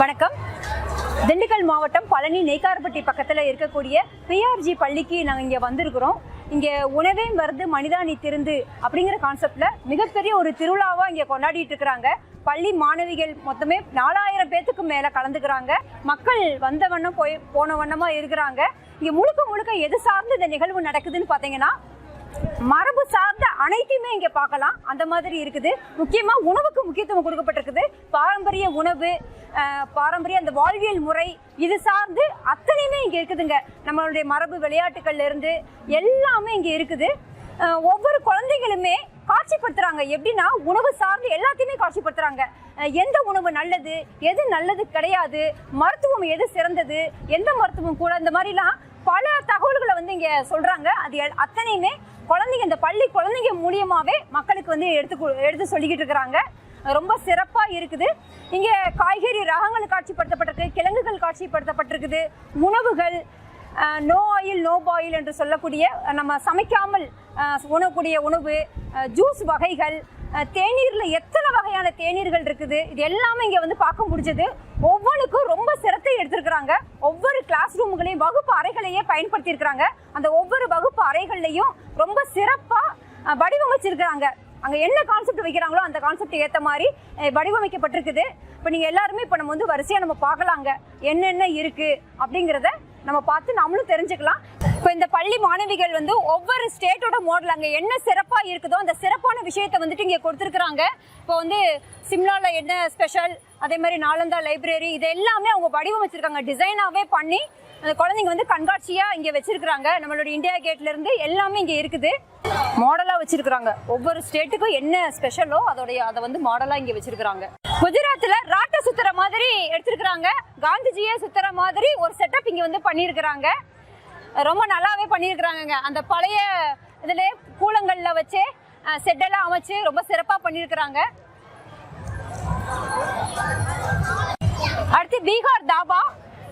வணக்கம். திண்டுக்கல் மாவட்டம் பழனி நெய்கார்பட்டி பக்கத்தில் இருக்கக்கூடிய பிஆர்ஜி பள்ளிக்கு நாங்கள் இங்கே வந்திருக்கிறோம். இங்கே உணவே மருந்து மனிதா நீ திருந்து அப்படிங்கிற கான்செப்டில் மிகப்பெரிய ஒரு திருவிழாவாக இங்கே கொண்டாடிட்டு இருக்கிறாங்க. பள்ளி மாணவிகள் மொத்தமே நாலாயிரம் பேத்துக்கு மேலே கலந்துக்கிறாங்க. மக்கள் வந்த வண்ணம் போய் போன வண்ணமாக இருக்கிறாங்க. இங்கே முழுக்க முழுக்க எது சார்ந்து இந்த நிகழ்வு நடக்குதுன்னு பார்த்தீங்கன்னா மரபு சார்ந்த அனைத்தையுமே இங்க பார்க்கலாம். அந்த மாதிரி இருக்குது. முக்கியமா உணவுக்கு முக்கியத்துவம் கொடுக்கப்பட்டிருக்குது. பாரம்பரிய உணவு பாரம்பரிய அந்த வாழ்வியல் முறை இது சார்ந்து அத்தனையுமே இங்க இருக்குதுங்க. நம்மளுடைய மரபு விளையாட்டுகள்ல இருந்து எல்லாமே இங்க இருக்குது. ஒவ்வொரு குழந்தைகளுமே காட்சிப்படுத்துறாங்க. எப்படின்னா உணவு சார்ந்து எல்லாத்தையுமே காட்சிப்படுத்துறாங்க. எந்த உணவு நல்லது எது நல்லது கிடையாது மருத்துவம் எது சிறந்தது எந்த மருத்துவம் கூட இந்த மாதிரிலாம் பல தகவல்களை வந்து இங்க சொல்றாங்க. அது எல்- அத்தனையுமே குழந்தைங்க இந்த பள்ளி குழந்தைங்க மூலியமாவே மக்களுக்கு வந்து எடுத்து எடுத்து சொல்லிக்கிட்டு இருக்கிறாங்க. ரொம்ப சிறப்பாக இருக்குது. இங்கே காய்கறி ரகங்கள் காட்சிப்படுத்தப்பட்டிருக்கு கிழங்குகள் காட்சிப்படுத்தப்பட்டிருக்குது உணவுகள் நோ ஆயில் நோ பாயில் என்று சொல்லக்கூடிய நம்ம சமைக்காமல் அஹ், உணக்கூடிய உணவு ஜூஸ் வகைகள் தேநீரில் எத்தனை வகையான தேநீர்கள் இருக்குது? இது எல்லாமே இங்கே வந்து பார்க்க முடிஞ்சது. ஒவ்வொன்றுக்கும் ரொம்ப சிரத்தை எடுத்திருக்கிறாங்க. ஒவ்வொரு கிளாஸ் ரூம்களையும் வகுப்பு அறைகளையே பயன்படுத்தியிருக்கிறாங்க. அந்த ஒவ்வொரு வகுப்பு அறைகள்லையும் ரொம்ப சிறப்பாக வடிவமைச்சிருக்கிறாங்க. அங்கே என்ன கான்செப்ட் வைக்கிறாங்களோ அந்த கான்செப்ட் ஏற்ற மாதிரி வடிவமைக்கப்பட்டிருக்குது. இப்போ நீங்கள் எல்லாருமே இப்போ நம்ம வந்து வரிசையாக நம்ம பார்க்கலாங்க. என்னென்ன இருக்குது அப்படிங்கிறத நம்ம பார்த்து நம்மளும் தெரிஞ்சுக்கலாம். இப்போ இந்த பள்ளி மாணவிகள் வந்து ஒவ்வொரு ஸ்டேட்டோட மாடல் அங்கே என்ன சிறப்பாக இருக்குதோ அந்த சிறப்பான விஷயத்தை வந்துட்டு இங்கே கொடுத்துருக்குறாங்க. இப்போ வந்து சிம்லாவில் என்ன ஸ்பெஷல் அதே மாதிரி நாலந்தா லைப்ரரி இது எல்லாமே அவங்க வடிவமைச்சிருக்காங்க. டிசைனாகவே பண்ணி அந்த குழந்தைங்க வந்து கண்காட்சியாக இங்கே வச்சுருக்குறாங்க. நம்மளோட இந்தியா கேட்ல இருந்து எல்லாமே இங்கே இருக்குது. மாடலாக வச்சுருக்குறாங்க. ஒவ்வொரு ஸ்டேட்டுக்கும் என்ன ஸ்பெஷலோ அதோடைய அதை வந்து மாடலாக இங்கே வச்சுருக்குறாங்க. குஜராத்தில் ராட்டை சுத்துற மாதிரி எடுத்திருக்கிறாங்க. காந்திஜியை சுத்துற மாதிரி ஒரு செட்டப் இங்கே வந்து பண்ணியிருக்கிறாங்க ரொம்ப நல்லாவே பண்ணியிருக்கிறாங்க அந்த பழைய இதில் கூலங்கள்ல வச்சு செட்டெல்லாம் அமைச்சு ரொம்ப சிறப்பாக பண்ணியிருக்கிறாங்க அடுத்து பீகார் தாபா.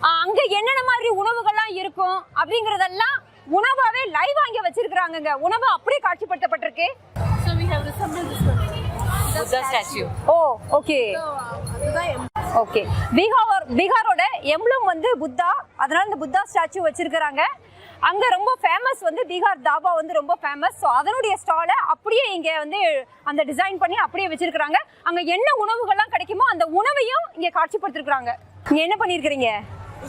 அங்க என்னென்ன மாதிரி உணவுகள்லாம் இருக்கும் அப்படிங்கறதெல்லாம் உணவாவே லைவ் அங்க வச்சிருக்காங்கங்க உணவு அப்படியே காட்சிப்படுத்தப்பட்டிருக்கு. So we have resembled this one. Buddha statue. Oh okay. Okay Bihar பீகாரோட emblem வந்து புத்தா. அதனால இந்த புத்தா ஸ்டாச்சு வச்சிருக்கிறாங்க. அங்க ரொம்ப ஃபேமஸ் வந்து பீகார் தாபா வந்து ரொம்ப ஃபேமஸ் ஸோ அதனுடைய ஸ்டாலை அப்படியே இங்க வந்து அந்த டிசைன் பண்ணி அப்படியே வச்சிருக்கிறாங்க. அங்க என்ன உணவுகள்லாம் கிடைக்குமோ அந்த உணவையும் இங்க காட்சிப்படுத்திருக்கிறாங்க. நீங்க என்ன பண்ணிருக்கிறீங்க Uh.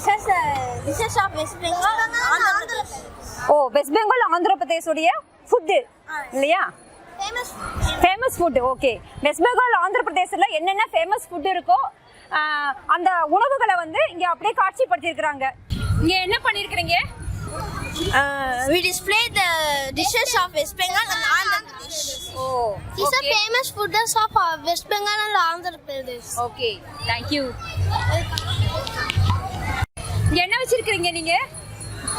Oh west Bengal Andhra பிரதேசோடைய ஃபுட்டு இல்லையா. Famous food okay west Bengal Andhra பிரதேசத்தில் என்னென்ன ஃபேமஸ் ஃபுட் இருக்கோ அந்த உணவுகளை வந்து இங்கே அப்படியே காட்சிப்படுத்தியிருக்கிறாங்க இங்கே என்ன பண்ணியிருக்கிறீங்க Uh, we display the dishes of West Bengal and Andhra Pradesh. Oh These are famous foods of uh, West Bengal and Andhra Pradesh. Okay thank you இங்கே என்ன வச்சிருக்கிறீங்க நீங்கள்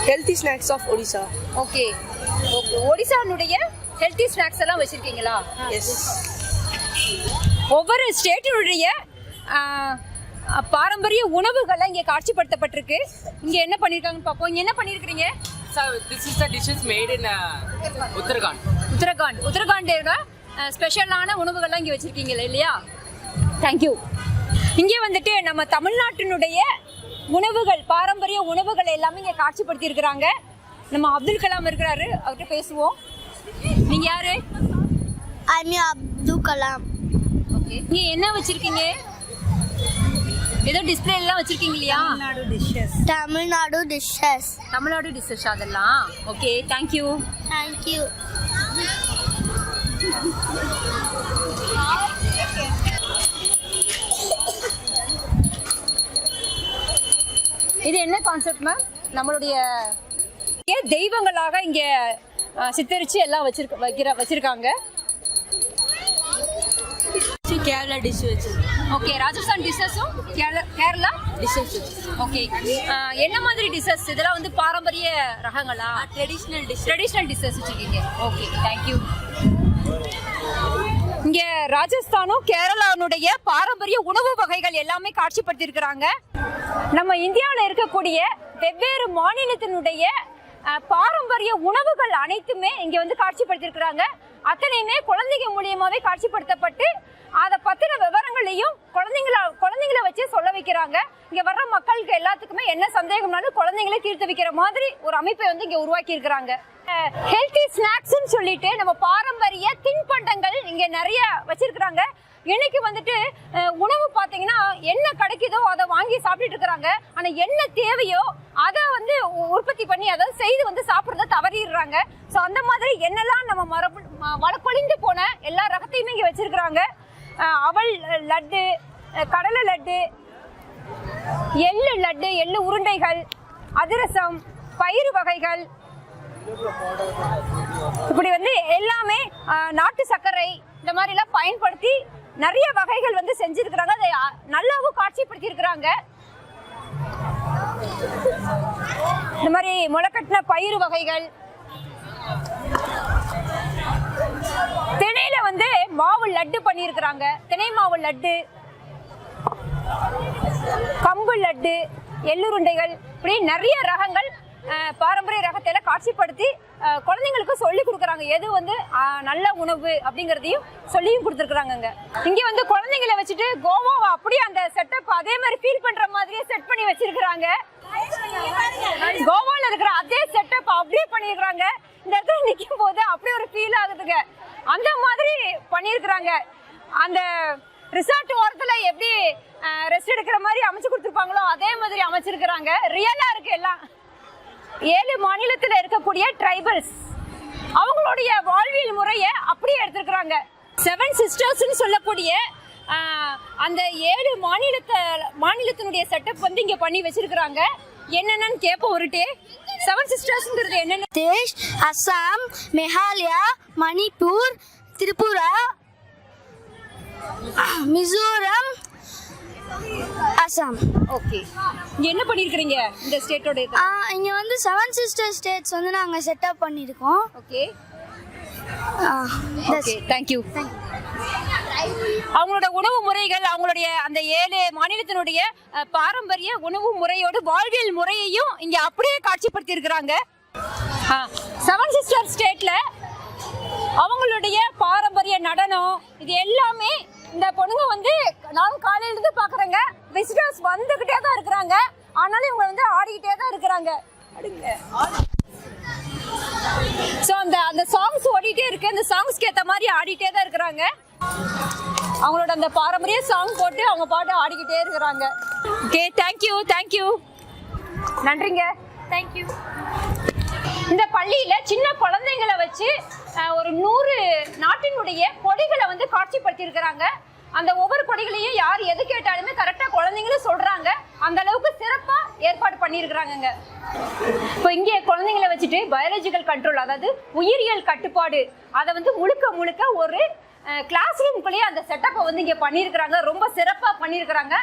healthy snacks of Odisha. Okay okay ஒடிசானுடைய healthy snacks எல்லாம் வச்சிருக்கீங்களா? Yes. ஒவ்வொரு ஸ்டேட்டினுடைய பாரம்பரிய உணவுகளை இங்கே காட்சிப்படுத்தப்பட்டிருக்கு. இங்கே என்ன பண்ணியிருக்காங்கன்னு பார்ப்போம். இங்கே என்ன பண்ணியிருக்கிறீங்க is the dishes made in uh, Uttarakhand. Uttarakhand. உத்தரகாண்டோட ஸ்பெஷலான உணவுகள்லாம் இங்கே வச்சிருக்கீங்க இல்லையா? தேங்க்யூ இங்கே வந்துட்டு நம்ம தமிழ்நாட்டினுடைய உணவுகள் பாரம்பரிய உணவுகள் எல்லாமே இங்கே காட்சிப்படுத்தி இருக்கிறாங்க நம்ம அப்துல் கலாம் இருக்கிறாரு அவர்கிட்ட பேசுவோம். நீங்க யாரு? I'm Abdul Kalam. ஓகே நீங்க என்ன வச்சிருக்கீங்க? ஏதோ டிஸ்பிளே எல்லாம் வச்சிருக்கீங்க இல்லையா? Tamil Nadu dishes. Tamil Nadu dishes அதெல்லாம். ஓகே தேங்க்யூ Thank என்ன கான்செப்ட் மேம் நம்மளுடைய தெய்வங்களாக இங்க அஹ், சித்தரிச்சு எல்லாம் வச்சிருக்க வைக்கிற வச்சிருக்காங்க. Kerala dish வச்சு ஓகே ராஜஸ்தான் டிஷஸும் கேரளா dishes ஓகே என்ன மாதிரி டிஷஸ் இதெல்லாம் வந்து பாரம்பரிய ரகங்களா? traditional dish ட்ரெடிஷ்னல் டிஷஸ் வச்சிருக்கீங்க. ஓகே தேங்க்யூ இங்க ராஜஸ்தானும் கேரளாவுடைய பாரம்பரிய உணவு வகைகள் எல்லாமே காட்சிப்படுத்தியிருக்கிறாங்க. நம்ம இந்தியாவில் இருக்கக்கூடிய வெவ்வேறு மாநிலத்தினுடைய பாரம்பரிய உணவுகள் அனைத்துமே இங்க வந்து காட்சிப்படுத்தியிருக்கிறாங்க. அத்தனையுமே குழந்தைங்க மூலியமாவே காட்சிப்படுத்தப்பட்டு அதை பத்தின விவரங்களையும் குழந்தைங்கள குழந்தைங்கள வச்சு சொல்ல வைக்கிறாங்க. இங்க வர்ற மக்களுக்கு எல்லாத்துக்குமே என்ன சந்தேகம்னாலும் குழந்தைங்களே தீர்த்து வைக்கிற மாதிரி ஒரு அமைப்பை வந்து இங்க உருவாக்கி இருக்கிறாங்க. ஹெல்த்தி ஸ்நாக்ஸ்னு சொல்லிட்டு நம்ம பாரம்பரிய தின்பண்டங்கள் இங்க நிறைய வச்சிருக்கிறாங்க. இன்னைக்கு வந்துட்டு உணவு பார்த்தீங்கன்னா என்ன கிடைக்குதோ அதை வாங்கி சாப்பிட்டுட்டு இருக்கிறாங்க. ஆனா என்ன தேவையோ அதை வந்து உ- உற்பத்தி பண்ணி அதாவது செய்து வந்து சாப்பிட்றத தவறிடுறாங்க. ஸோ அந்த மாதிரி என்னெல்லாம் நம்ம மரபு ம- வழக்கொழிந்து போன எல்லா ரகத்தையுமே இங்கே வச்சிருக்கிறாங்க. அவள் அவல் லட்டு கடலை லட்டு எள்ளு லட்டு எள்ளு உருண்டைகள் அதிரசம் பயிறு வகைகள். இப்படி வந்து எல்லாமே நாட்டு சர்க்கரை இந்த மாதிரி எல்லாம் பயன்படுத்தி நிறைய வகைகள் வந்து செஞ்சிருக்கிறாங்க. அதை நல்லாவும் காட்சிப்படுத்தி இருக்கிறாங்க இந்த மாதிரி முளைக்கட்டின பயிறு வகைகள். திணையில வந்து மாவு லட்டு பண்ணியிருக்கிறாங்க. திணை மாவு லட்டு கம்பு லட்டு எள்ளுருண்டைகள் இப்படி நிறைய ரகங்கள் பாரம்பரிய ரகத்தையில காட்சிப்படுத்தி குழந்தைங்களுக்கு சொல்லி கொடுக்குறாங்க. எது வந்து நல்ல உணவு அப்படிங்கறதையும் சொல்லியும் கொடுத்துருக்குறாங்க இங்க வந்து குழந்தைங்களை வச்சுட்டு கோவாவை அப்படியே அந்த செட்டப் அதே மாதிரி ஃபீல் பண்ற மாதிரியே செட் பண்ணி வச்சிருக்கிறாங்க. கோவால இருக்கிற அதே செட்டப் அப்படியே பண்ணிருக்காங்க இந்த இடத்துல நிற்கும் போது அப்படியே ஒரு ஃபீல் ஆகுதுங்க. அந்த மாதிரி பண்ணியிருக்கிறாங்க அந்த ரிசார்ட் ஓரத்தில் எப்படி ரெஸ்ட் எடுக்கிற மாதிரி அமைச்சு கொடுத்துருப்பாங்களோ அதே மாதிரி அமைச்சிருக்கிறாங்க. ரியலாக இருக்கு எல்லாம். ஏழு மாநிலத்தில் இருக்கக்கூடிய ட்ரைபல்ஸ் அவங்களுடைய வாழ்வியல் முறையை அப்படியே எடுத்திருக்கிறாங்க. செவன் சிஸ்டர்ஸ்னு சொல்லக்கூடிய அந்த ஏழு மாநிலத்தை மாநிலத்தினுடைய செட்டப் வந்து இங்கே பண்ணி வச்சிருக்கிறாங்க. என்னென்னு கேட்போம் ஒரு டே செவன் சிஸ்டர்ஸ்ங்கிறது என்னென்ன? தேஷ் அஸ்ஸாம் மேகாலயா மணிப்பூர் திரிபுரா மிசோரம் அஸ்ஸாம் ஓகே. என்ன பண்ணிருக்கீங்க இந்த ஸ்டேட்டோட இங்கே வந்து செவன் சிஸ்டர் ஸ்டேட்ஸ் வந்து நாங்கள் செட்டப் பண்ணியிருக்கோம் ஓகே. ஓகே தேங்க்யூ அவங்களோட உணவு முறைகள் அவங்களுடைய அந்த ஏழு மாநிலத்தினுடைய பாரம்பரிய உணவு முறையோடு வாழ்வியல் முறையையும் இங்க அப்படியே காட்சிப்படுத்தி இருக்கிறாங்க செவன் சிஸ்டர் ஸ்டேட்ல அவங்களுடைய பாரம்பரிய நடனம் இது எல்லாமே இந்த பொண்ணுங்க வந்து நானும் காலையில இருந்து பாக்குறேங்க. விசிட்டர்ஸ் வந்துகிட்டே தான் இருக்கிறாங்க. ஆனாலும் இவங்க வந்து ஆடிக்கிட்டே தான் இருக்கிறாங்க. அடுங்க. ஸோ அந்த அந்த சாங்ஸ் ஓடிட்டே இருக்கு. அந்த சாங்ஸ்க்கு ஏற்ற மாதிரி ஆடிட்டே தான் இருக்கிறாங்க. அவங்களோட அந்த பாரம்பரிய சாங் போட்டு அவங்க பாட்டு ஆடிக்கிட்டே இருக்கிறாங்க. Okay thank you thank you நன்றிங்க. தேங்க்யூ இந்த பள்ளியில சின்ன குழந்தைங்களை வச்சு ஒரு நூறு நாட்டினுடைய கொடிகளை வந்து காட்சிப்படுத்தி இருக்கிறாங்க அந்த ஒவ்வொரு கொடிகளையும் யார் எது கேட்டாலுமே கரெக்டாக குழந்தைங்களும் சொல்கிறாங்க அந்த அளவுக்கு சிறப்பாக ஏற்பாடு பண்ணியிருக்கிறாங்கங்க. இப்போ இங்கே குழந்தைங்களை வச்சுட்டு பயாலஜிக்கல் கண்ட்ரோல் அதாவது உயிரியல் கட்டுப்பாடு அதை வந்து முழுக்க முழுக்க ஒரு கிளாஸ் ரூம்குள்ளேயே அந்த செட்டப்பை வந்து இங்கே பண்ணியிருக்கிறாங்க. ரொம்ப சிறப்பாக பண்ணியிருக்கிறாங்க.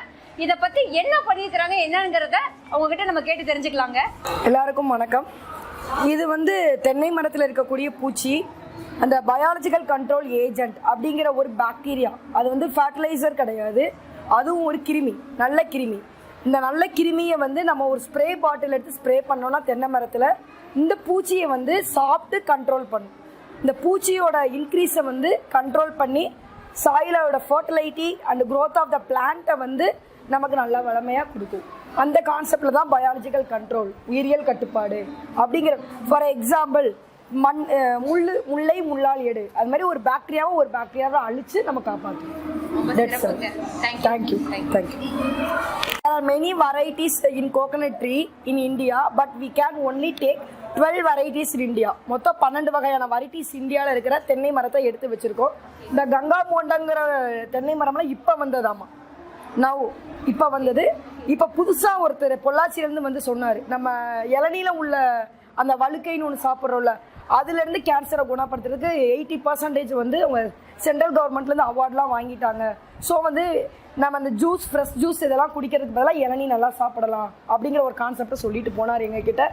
இதை பற்றி என்ன பண்ணியிருக்கிறாங்க என்னங்கிறத அவங்க கிட்ட நம்ம கேட்டு தெரிஞ்சுக்கலாங்க. எல்லாருக்கும் வணக்கம். இது வந்து தென்னை மரத்தில் இருக்கக்கூடிய பூச்சி. அந்த பயாலஜிக்கல் கண்ட்ரோல் ஏஜென்ட் அப்படிங்கிற ஒரு பாக்டீரியா அது வந்து ஃபர்டிலைசர் கிடையாது. அதுவும் ஒரு கிருமி நல்ல கிருமி. இந்த நல்ல கிருமியை வந்து நம்ம ஒரு ஸ்ப்ரே பாட்டில் எடுத்து ஸ்ப்ரே பண்ணோம்னா தென்னை மரத்தில் இந்த பூச்சியை வந்து சாப்பிட்டு கண்ட்ரோல் பண்ணும். இந்த பூச்சியோட இன்க்ரீஸை வந்து கண்ட்ரோல் பண்ணி சாயிலோட fertility and growth of the பிளான்ட்டை வந்து நமக்கு நல்ல வளமையாக கொடுக்கும். அந்த கான்செப்டில் தான் பயாலஜிக்கல் கண்ட்ரோல் உயிரியல் கட்டுப்பாடு அப்படிங்கிற ஃபார் எக்ஸாம்பிள் மண் முள்ளு முல்லை முள்ளால் எடு. அது மாதிரி ஒரு பாக்டீரியாவை ஒரு பாக்டீரியாவை அழிச்சு நம்ம காப்பாற்றணும் thank you thank you There are many varieties in coconut tree in India, but we can only take 12 varieties in India. மொத்தம் பன்னெண்டு வகையான varieties இந்தியாவில் இருக்கிற தென்னை மரத்தை எடுத்து வச்சிருக்கோம். இந்த கங்கா மோண்டங்கிற தென்னை மரம்லாம் இப்போ வந்ததாமா நவ் இப்போ வந்தது. இப்போ புதுசாக ஒருத்தர் பொள்ளாச்சியிலேருந்து வந்து சொன்னார். நம்ம இளநீல உள்ள அந்த வழுக்கைன்னு ஒன்று சாப்பிட்றோம்ல அதுலேருந்து கேன்சரை குணப்படுத்துறதுக்கு எயிட்டி பர்சன்டேஜ் வந்து அவங்க சென்ட்ரல் கவர்மெண்ட்லேருந்து அவார்ட்லாம் வாங்கிட்டாங்க. ஸோ வந்து நம்ம அந்த ஜூஸ் ஃப்ரெஷ் ஜூஸ் இதெல்லாம் குடிக்கிறதுக்கு பதிலாக இளநீ நல்லா சாப்பிடலாம் அப்படிங்கிற ஒரு கான்செப்டை சொல்லிட்டு போனார் எங்ககிட்ட.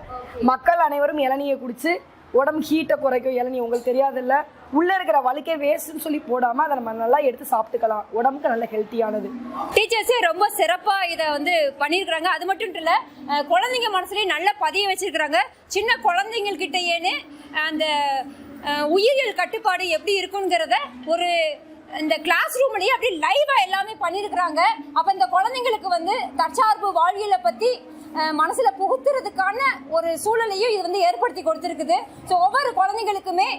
மக்கள் அனைவரும் இளநியை குடிச்சு உடம்பு ஹீட்டை குறைக்கும் இளநீ உங்களுக்கு தெரியாதுல்ல. உள்ளே இருக்கிற வழுக்கை வேஸ்ட்னு சொல்லி போடாமல் அதை நம்ம நல்லா எடுத்து சாப்பிட்டுக்கலாம். உடம்புக்கு நல்ல ஹெல்த்தியானது டீச்சர்ஸே ரொம்ப சிறப்பா இதை வந்து பண்ணியிருக்கிறாங்க. அது மட்டும் இல்ல குழந்தைங்க மனசுலயும் நல்ல பதிய வச்சிருக்கிறாங்க. சின்ன குழந்தைங்கள்கிட்டயேன்னு அந்த உயிரியல் கட்டுப்பாடு எப்படி இருக்குங்கிறத ஒரு இந்த கிளாஸ் ரூம்லேயே அப்படியே லைவாக எல்லாமே பண்ணியிருக்கிறாங்க அப்போ இந்த குழந்தைங்களுக்கு வந்து தற்சார்பு வாழ்வியலை பற்றி மனசில் புகுத்துறதுக்கான ஒரு சூழலையும் இது வந்து ஏற்படுத்தி கொடுத்துருக்குது. ஸோ ஒவ்வொரு குழந்தைங்களுக்குமே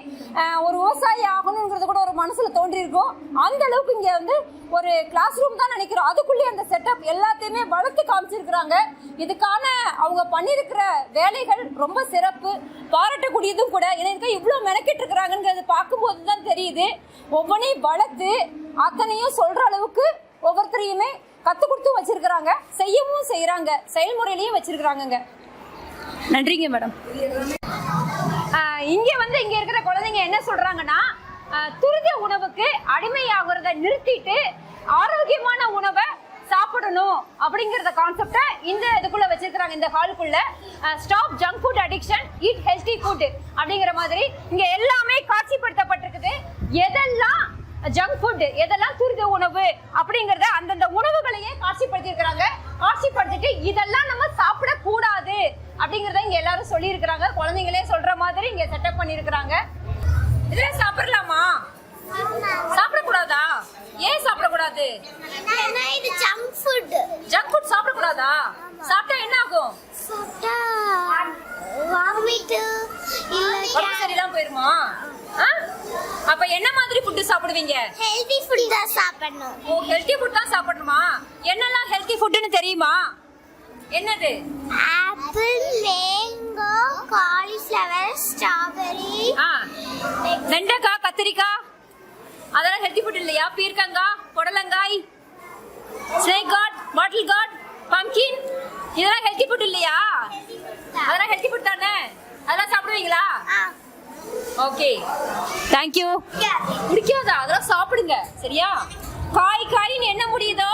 ஒரு விவசாயி ஆகணுங்கிறது கூட ஒரு மனசில் தோன்றியிருக்கும். அந்த அளவுக்கு இங்கே வந்து ஒரு கிளாஸ் ரூம் தான் நினைக்கிறோம். அதுக்குள்ளேயே அந்த செட்டப் எல்லாத்தையுமே வளர்த்து காமிச்சிருக்கிறாங்க. இதுக்கான அவங்க பண்ணியிருக்கிற வேலைகள் ரொம்ப சிறப்பு. பாராட்டக்கூடியதும் கூட எனக்கு இவ்வளோ மெனக்கிட்டு இருக்கிறாங்கிறது பார்க்கும்போது தான் தெரியுது. ஒவ்வொன்றையும் வளர்த்து அத்தனையும் சொல்கிற அளவுக்கு ஒவ்வொருத்தரையுமே கற்றுக் கொடுத்து வச்சிருக்கிறாங்க செய்யவும் செய்கிறாங்க செயல்முறையிலையும் வச்சிருக்கிறாங்கங்க. நன்றிங்க மேடம். இங்கே வந்து இங்கே இருக்கிற குழந்தைங்க என்ன சொல்கிறாங்கன்னா துரித உணவுக்கு அடிமையாகிறத நிறுத்திட்டு ஆரோக்கியமான உணவை சாப்பிடணும் அப்படிங்கறத கான்செப்டை இந்த இதுக்குள்ள வச்சிருக்காங்க இந்த ஹாலுக்குள்ள stop junk food addiction eat healthy food அப்படிங்கிற மாதிரி இங்க எல்லாமே காட்சிப்படுத்தப்பட்டிருக்குது. எதெல்லாம் ஜங்க் ஃபுட் எதெல்லாம் துரித உணவு அப்படிங்கறத அந்தந்த உணவுகளையே காட்சிப்படுத்தியிருக்கிறாங்க. காட்சிப்படுத்திட்டு இதெல்லாம் நம்ம சாப்பிடக்கூடாது அப்படிங்கறத இங்க எல்லாரும் சொல்லியிருக்கிறாங்க. குழந்தைங்களே சொல்ற மாதிரி இங்க செட்டப் பண்ணியிருக்கிறாங்க. இதெல்லாம் சாப்பிடலாமா? சாப்பிடக்கூடாதா? ஏன் சாப்பிடக்கூடாது? இது ஜங்க் ஃபுட் ஜங்க் ஃபுட் சாப்பிடக்கூடாதா? சாப்பிட்டா என்ன ஆகும்? சாப்பிட்டா வாமிட் இல்ல சரியில்லாம போயிருமா? ஆ? அப்ப என்ன மாதிரி ஃபுட் சாப்பிடுவீங்க? ஹெல்தி ஃபுட் தான் சாப்பிடணும். ஓ ஹெல்தி ஃபுட் தான் சாப்பிடணுமா? என்னெல்லாம் ஹெல்தி ஃபுட்னு தெரியுமா? என்னது? ஆப்பிள் மேங்கோ காலிஃப்ளவர் ஸ்ட்ராபெரி ஆ. வெண்டைக்காய் கத்திரிக்காய் அதெல்லாம் ஹெல்தி ஃபுட் இல்லையா? பீர்க்கங்காய் புடலங்காய் snake gourd bottle gourd pumpkin இதெல்லாம் ஹெல்தி ஃபுட் இல்லையா? அதெல்லாம் ஹெல்தி ஃபுட் தானே? அதெல்லாம் சாப்பிடுவீங்களா? ஓகே தேங்க்யூ பிடிக்காதா அதெல்லாம் சாப்பிடுங்க. சரியா? காய் காய்னு என்ன முடியுதோ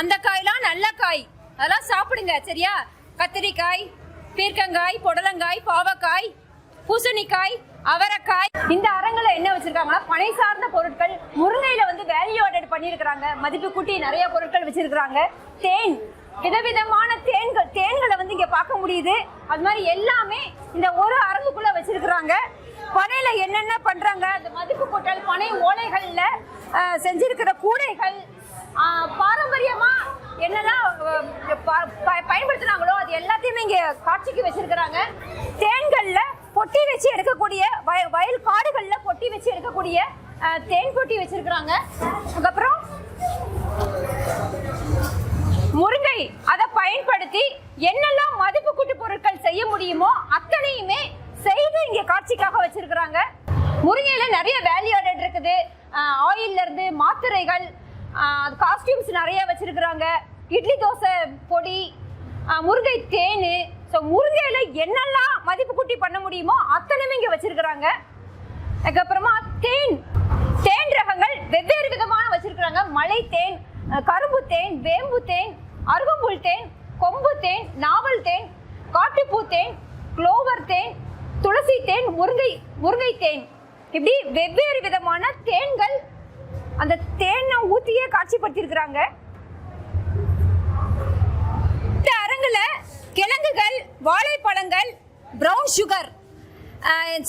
அந்த காயெல்லாம் நல்ல காய். அதெல்லாம் சாப்பிடுங்க. சரியா? கத்திரிக்காய் பீர்க்கங்காய் புடலங்காய் பாவக்காய் பூசணிக்காய் அவரைக்காய். இந்த அரங்குல என்ன வச்சிருக்காங்கன்னா பனை சார்ந்த பொருட்கள் முருங்கையில வந்து வேல்யூ ஆடட் பண்ணியிருக்கிறாங்க. மதிப்பு கூட்டி நிறைய பொருட்கள் வச்சிருக்கிறாங்க. தேன். விதவிதமான தேன்கள் தேன்களை வந்து இங்க பார்க்க முடியுது. அது மாதிரி எல்லாமே இந்த ஒரு அரங்குக்குள்ள வச்சிருக்கிறாங்க. பனையில என்னென்ன பண்றாங்க? அந்த மதிப்பு கூட்டல் பனை ஓலைகள்ல செஞ்சிருக்கிற கூடைகள் பாரம்பரியமா என்னெல்லாம் பயன்படுத்தினாங்களோ ப- ப- பயன்படுத்துனாங்களோ அது எல்லாத்தையுமே இங்க காட்சிக்கு வச்சிருக்கிறாங்க. தேன்கள்ல பொட்டி வச்சு எடுக்கக்கூடிய வய- வயல் காடுகள்ல பொட்டி வச்சு எடுக்கக்கூடிய தேன் பொட்டி வச்சிருக்கிறாங்க. அதுக்கப்புறம் முருங்கை அதை பயன்படுத்தி என்னெல்லாம் மதிப்பு கூட்டு பொருட்கள் செய்ய முடியுமோ அத்தனையுமே செய்து இங்க காட்சிக்காக வச்சிருக்கிறாங்க. முருங்கையில நிறைய வேல்யூ ஆடட் இருக்குது. ஆயில்ல இருந்து மாத்திரைகள் காஸ்டியூம்ஸ் நிறைய வச்சிருக்கிறாங்க. இட்லி தோசை பொடி முருங்கை தேன். ஸோ முருங்கையில என்னெல்லாம் மதிப்பு கூட்டி பண்ண முடியுமோ அத்தனையுமே இங்கே வச்சிருக்கிறாங்க. அதுக்கப்புறமா தேன். தேன் ரகங்கள் வெவ்வேறு விதமான வச்சிருக்கிறாங்க. மலை தேன் கரும்பு தேன் வேம்பு தேன் அருகம்புல் தேன் கொம்பு தேன் நாவல் தேன் காட்டுப்பூ தேன் குளோவர் தேன் துளசி தேன் முருங்கை முருங்கை தேன். இப்படி வெவ்வேறு விதமான தேன்கள் அந்த தேனை ஊத்தியே காட்சிப்படுத்தியிருக்கிறாங்க. இந்த அரங்குல கிழங்குகள் வாழைப்பழங்கள் ப்ரௌன் சுகர்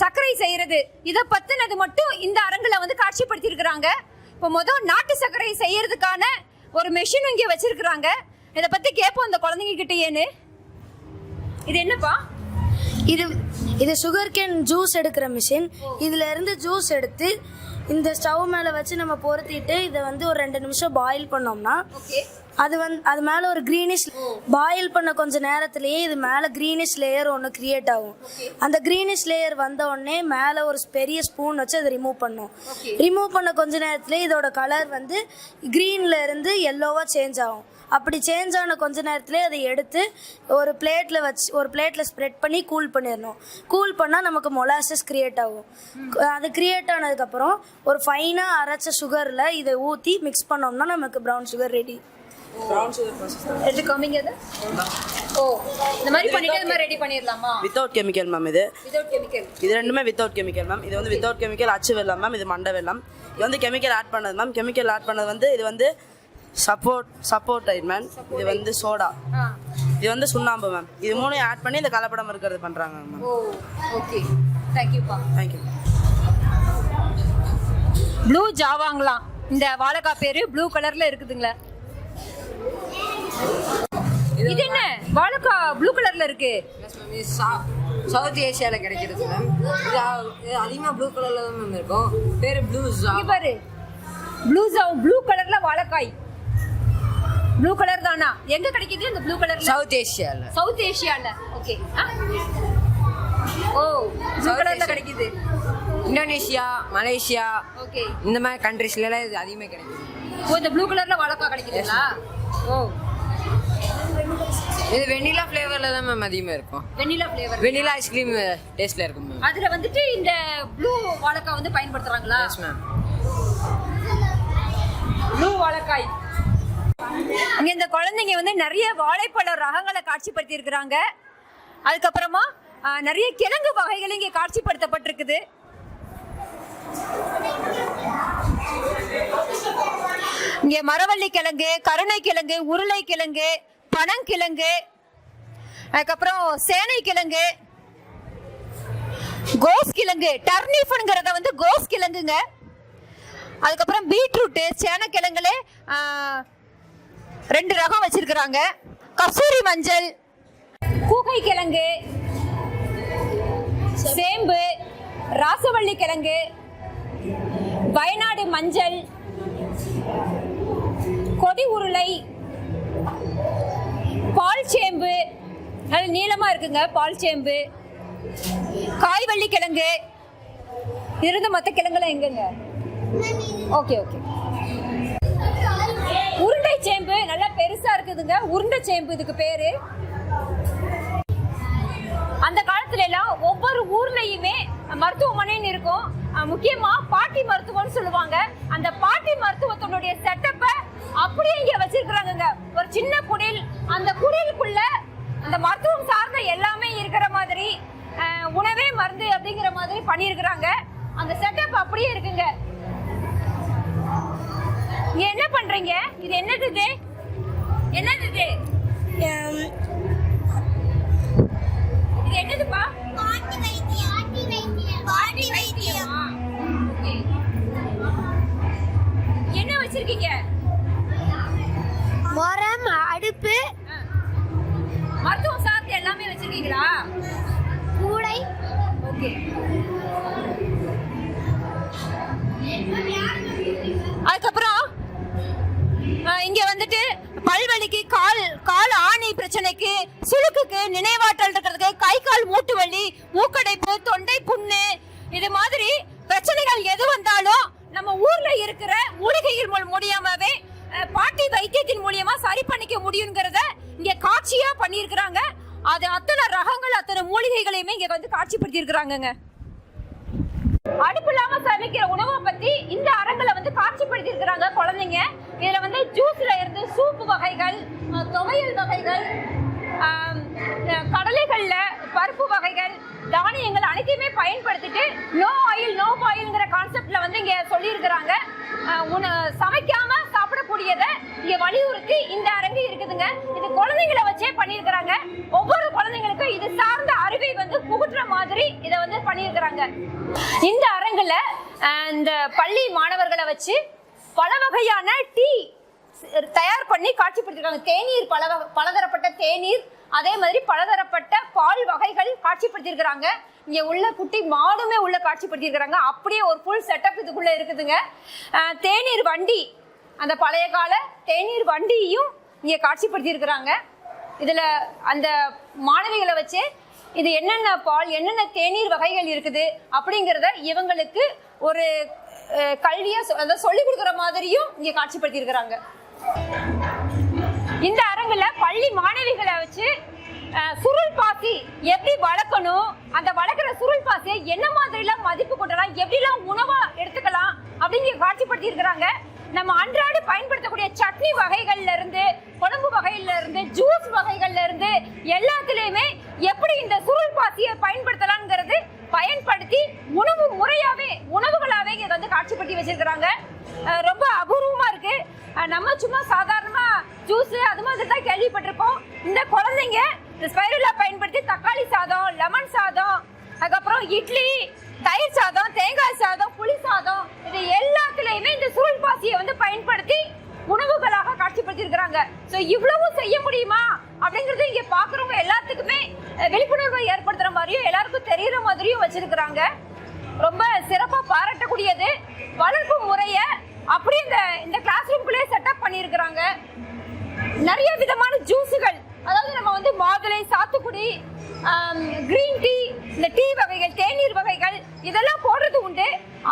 சர்க்கரை செய்யறது. இதை பத்தினது மட்டும் இந்த அரங்குல வந்து காட்சிப்படுத்தியிருக்கிறாங்க. இப்போ மொதல் நாட்டு சர்க்கரை செய்யறதுக்கான ஒரு மெஷின் இங்கே வச்சிருக்கிறாங்க. இதை பத்தி கேட்போம் அந்த குழந்தைங்க கிட்டேன்னு இது என்னப்பா? இது இது சுகர் கேன் ஜூஸ் எடுக்கிற மிஷின் இதுல இருந்து ஜூஸ் எடுத்து இந்த ஸ்டவ் மேல வச்சு நம்ம பொருத்திட்டு இதை வந்து ஒரு ரெண்டு நிமிஷம் பாயில் பண்ணோம்னா அது வந்து அது மேல ஒரு கிரீனிஷ் பாயில் பண்ண கொஞ்ச நேரத்திலேயே இது மேல கிரீனிஷ் லேயர் ஒன்று கிரியேட் ஆகும். அந்த கிரீனிஷ் லேயர் வந்த உடனே மேல ஒரு பெரிய ஸ்பூன் வச்சு அதை ரிமூவ் பண்ணும். ரிமூவ் பண்ண கொஞ்ச நேரத்திலே இதோட கலர் வந்து கிரீன்ல இருந்து எல்லோவா சேஞ்ச் ஆகும். அப்படி சேஞ்ச் ஆன கொஞ்ச நேரத்திலே அதை எடுத்து ஒரு பிளேட்ல வச்சு ஒரு பிளேட்ல ஸ்ப்ரெட் பண்ணி கூல் பண்ணிடணும். கூல் பண்ணா நமக்கு மொலாசஸ் கிரியேட் ஆகும். அது கிரியேட் ஆனதுக்கப்புறம் ஒரு ஃபைனாக அரைச்ச சுகரில் இதை ஊற்றி மிக்ஸ் பண்ணோம்னா நமக்கு ப்ரௌன் சுகர் ரெடி எடுத்து காமிங்க அது ஓ இந்த மாதிரி பண்ணிட்டு இந்த மாதிரி ரெடி பண்ணிடலாமா? வித்தவுட் கெமிக்கல் மேம் இது. விதவுட் கெமிக்கல் இது ரெண்டுமே வித்தவுட் கெமிக்கல் மேம் இது வந்து வித்தவுட் கெமிக்கல் அச்சு வெல்லம் மேம் இது மண்டை இது வந்து கெமிக்கல் ஆட் பண்ணது மேம் கெமிக்கல் ஆட் பண்ணது வந்து இது வந்து சப்போர்ட் சப்போர்ட் மேம் இது வந்து சோடா இது வந்து சுண்ணாம்பு மேம் இது மூணையும் ஆட் பண்ணி இந்த கலப்படம் இருக்கிறது பண்ணுறாங்க மேம் ஓகே தேங்க்யூப்பா தேங்க்யூ ப்ளூ ஜாவாங்களாம் இந்த வாழைக்காய் பேரு ப்ளூ கலர்ல இருக்குதுங்களா. இது என்ன? வாழைக்காய் ப்ளூ கலர்ல இருக்கு. சவுத் ஏஷியாவில் கிடைக்கிறது மேம் இது அதிகமாக ப்ளூ கலரில் தான் மேம் இருக்கும். பேர் ப்ளூ இங்க பாரு. ப்ளூ ஜாவ் ப்ளூ கலர்ல வாழைக்காய். ப்ளூ கலர் தானா? எங்க கிடைக்குது இந்த ப்ளூ கலர்ல சவுத் ஏஷியாவில் சவுத் ஏஷியால ஓகே ஓ ப்ளூ South கலர்ல Asia. கிடைக்குது. இந்தோனேஷியா மலேசியா ஓகே இந்த மாதிரி கண்ட்ரீஸ்லாம் இது அதிகமாக கிடைக்கும் ஓ இந்த ப்ளூ கலர்ல வாழைக்காய் கிடைக்குதுங்களா? ஓ. இது வெண்ணிலா ஃப்ளேவரில் தான் மேம் அதிகமாக இருக்கும். வெண்ணிலா ஃப்ளேவர் வெண்ணிலா ஐஸ்கிரீம் டேஸ்ட்டில் இருக்கும் மேம் அதுல வந்துட்டு இந்த ப்ளூ வாழைக்காய் வந்து பயன்படுத்துறாங்களா? எஸ் மேம் ப்ளூ வாழைக்காய். இங்க இந்த குழந்தைங்க வந்து நிறைய வாழைப்பழ ரகங்களை காட்சிப்படுத்தி இருக்கிறாங்க அதுக்கப்புறமா நிறைய கிழங்கு வகைகள் இங்கே காட்சிப்படுத்தப்பட்டிருக்குது. இங்கே மரவள்ளி கிழங்கு கருணை கிழங்கு உருளை கிழங்கு பனங்கிழங்கு அதுக்கப்புறம் சேனை கிழங்கு கோஸ் கிழங்கு டர்னிஃபுங்கிறத வந்து கோஸ் கிழங்குங்க. அதுக்கப்புறம் பீட்ரூட்டு சேனக்கிழங்குல ரெண்டு ரகம் வச்சிருக்கிறாங்க. கஸ்தூரி மஞ்சள் கூகை கிழங்கு சேம்பு ராசவள்ளி கிழங்கு வயநாடு மஞ்சள் கொடி உருளை பால் சேம்பு நல்ல நீளமா இருக்குங்க பால் சேம்பு காய்வள்ளி கிழங்கு இருந்த மற்ற கிழங்குலாம் எங்கங்க? Okay okay. உருண்டை சேம்பு நல்லா பெருசா இருக்குதுங்க. உருண்டை சேம்பு இதுக்கு பேரு. அந்த காலத்துல எல்லாம் ஒவ்வொரு ஊர்லயுமே மருத்துவமனைன்னு இருக்கும். முக்கியமா பாட்டி மருத்துவம்னு சொல்லுவாங்க. அந்த பாட்டி மருத்துவத்தினுடைய செட்டப்ப அப்படியே இங்க வச்சிருக்கிறாங்க ஒரு சின்ன குடில் அந்த குடிலுக்குள்ள அந்த மருத்துவம் சார்ந்த எல்லாமே இருக்கிற மாதிரி உணவே மருந்து அப்படிங்கிற மாதிரி பண்ணியிருக்கிறாங்க. அந்த செட்டப் அப்படியே இருக்குங்க. என்ன பண்றீங்க? இது என்னது இது? என்னது இது? முடியுங்கிறத இங்க காட்சியா பண்ணியிருக்கிறாங்க. அது அத்தனை ரகங்கள் அத்தனை மூலிகைகளையுமே இங்க வந்து காட்சிப்படுத்தி இருக்கிறாங்கங்க அடுப்பு இல்லாம சமைக்கிற உணவை பத்தி இந்த அறங்களை வந்து காட்சிப்படுத்தி இருக்கிறாங்க குழந்தைங்க. இதுல வந்து ஜூஸ்ல இருந்து சூப்பு வகைகள் துவையல் வகைகள் கடலைகள்ல பருப்பு வகைகள் தானியங்கள் அனைத்தையுமே பயன்படுத்திட்டு நோ ஆயில் நோ பாயில்ங்கிற கான்செப்ட்ல வந்து இங்க சொல்லியிருக்கிறாங்க. உண சமைக்காம சாப்பிடக்கூடியதை இங்க வலியுறுத்தி இந்த அரங்கு இருக்குதுங்க. இது குழந்தைங்களை வச்சே பண்ணியிருக்கிறாங்க. ஒவ்வொரு குழந்தைங்களுக்கும் இது சார்ந்த அறிவை வந்து புகுட்டுற மாதிரி இதை வந்து பண்ணியிருக்கிறாங்க. இந்த அரங்குல இந்த பள்ளி மாணவர்களை வச்சு பல வகையான டீ தயார் பண்ணி காட்சிப்படுத்திருக்காங்க. தேநீர் பல பலதரப்பட்ட தேநீர் அதே மாதிரி பலதரப்பட்ட பால் வகைகள் காட்சிப்படுத்தியிருக்கிறாங்க. இங்கே உள்ள குட்டி மாடுமே உள்ள காட்சிப்படுத்தியிருக்கிறாங்க. அப்படியே ஒரு ஃபுல் செட்டப் இதுக்குள்ள இருக்குதுங்க. தேநீர் வண்டி. அந்த பழைய கால தேநீர் வண்டியும் இங்கே காட்சிப்படுத்தியிருக்கிறாங்க. இதில் அந்த மாணவிகளை வச்சு இது என்னென்ன பால் என்னென்ன தேநீர் வகைகள் இருக்குது அப்படிங்கிறத இவங்களுக்கு ஒரு கல்வியாக கல்வியா சொல்லிக் கொடுக்குற மாதிரியும் இங்கே காட்சிப்படுத்தியிருக்கிறாங்க. இந்த அரங்குல பள்ளி மாணவிகளை வச்சு சுருள் பாசி எப்படி வளர்க்கணும் அந்த வளர்க்குற சுருள் பாசியை என்ன மாதிரிலாம் மதிப்பு கொண்டலாம் எப்படிலாம் உணவா எடுத்துக்கலாம் அப்படின்னு காட்சிப்படுத்தி இருக்கிறாங்க. நம்ம அன்றாட பயன்படுத்தக்கூடிய சட்னி வகைகள்ல இருந்து குழம்பு வகையில இருந்து ஜூஸ் வகைகள்ல இருந்து எல்லாத்துலயுமே எப்படி இந்த சுருள் பாசியை பயன்படுத்தலாம்ங்கிறது பயன்படுத்தி உணவு முறையாவே உணவுகளாவே இதை வந்து காட்சிப்படுத்தி வச்சிருக்கிறாங்க. ரொம்ப அபூர்வமா இருக்கு. நம்ம சும்மா சாதாரணமா ஜூஸ் அது மாதிரி தான் கேள்விப்பட்டிருப்போம் இந்த குழந்தைங்க இந்த ஸ்பைரலா பயன்படுத்தி தக்காளி சாதம் லெமன் சாதம் அதுக்கப்புறம் இட்லி தயிர் சாதம் தேங்காய் சாதம் புளி சாதம் இது எல்லாத்துலேயுமே எல்லாத்துலயுமே இந்த சூழ் பாசியை வந்து பயன்படுத்தி உணவுகளாக காட்சிப்படுத்தியிருக்கிறாங்க. ஸோ இவ்வளவு செய்ய முடியுமா? அப்படிங்கிறது இங்கே பார்க்குறவங்க எல்லாத்துக்குமே விழிப்புணர்வை ஏற்படுத்துகிற மாதிரியும் எல்லாருக்கும் தெரிகிற மாதிரியும் வச்சிருக்கிறாங்க. ரொம்ப சிறப்பாக பாராட்டக்கூடியது. வளர்ப்பு முறையை அப்படியே இந்த இந்த கிளாஸ் ரூம்குள்ளேயே செட்டப் பண்ணியிருக்கிறாங்க. நிறைய விதமான ஜூஸுகள் அதாவது நம்ம வந்து மாதுளை சாத்துக்குடி கிரீன் டீ இந்த டீ வகைகள் தேநீர் வகைகள் இதெல்லாம் போடுறது உண்டு.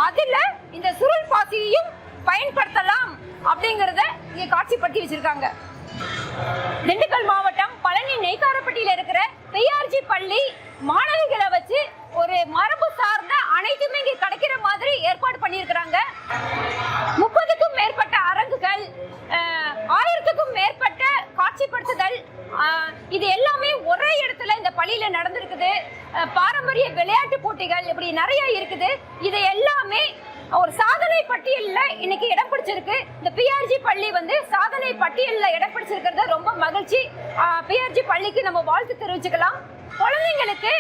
அதில் இந்த சுருள் பாசியையும் பயன்படுத்தலாம் அப்படிங்கிறத இங்கே காட்சிப்படுத்தி வச்சிருக்காங்க. திண்டுக்கல் மாவட்டம் பழனி நெய்காரப்பட்டியில் இருக்கிற பிஆர்ஜி பள்ளி மாணவிகளை வச்சு ஒரு மரபு சார்ந்த அனைத்துமே இங்கே கிடைக்கிற மாதிரி ஏற்பாடு பண்ணியிருக்கிறாங்க. முப்பதுக்கும் மேற்பட்ட அரங்குகள் ஆயிரத்துக்கும் மேற்பட்ட காட்சிப்படுத்துதல் இது எல்லாமே ஒரே இடத்துல இந்த பள்ளியில நடந்திருக்குது. பாரம்பரிய விளையாட்டு போட்டிகள் இப்படி நிறைய இருக்குது. இது எல்லாமே ஒரு சாதனை பட்டியல்ல இன்னைக்கு இடம் பிடிச்சிருக்கு. இந்த பிஆர்ஜி பள்ளி வந்து சாதனை பட்டியல்ல இடம் பிடிச்சிருக்கிறது ரொம்ப மகிழ்ச்சி. பிஆர்ஜி பள்ளிக்கு நம்ம வாழ்த்து தெரிவிச்சுக்கலாம். குழந்தைங்களுக்கு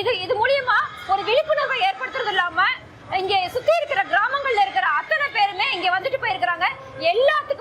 இது இது மூலியமா ஒரு விழிப்புணர்வை ஏற்படுத்துறது இல்லாம இங்க சுத்தி இருக்கிற கிராமங்கள்ல இருக்கிற அத்தனை பேருமே இங்க வந்துட்டு போயிருக்கிறாங்க. எல்லாத்துக்கும்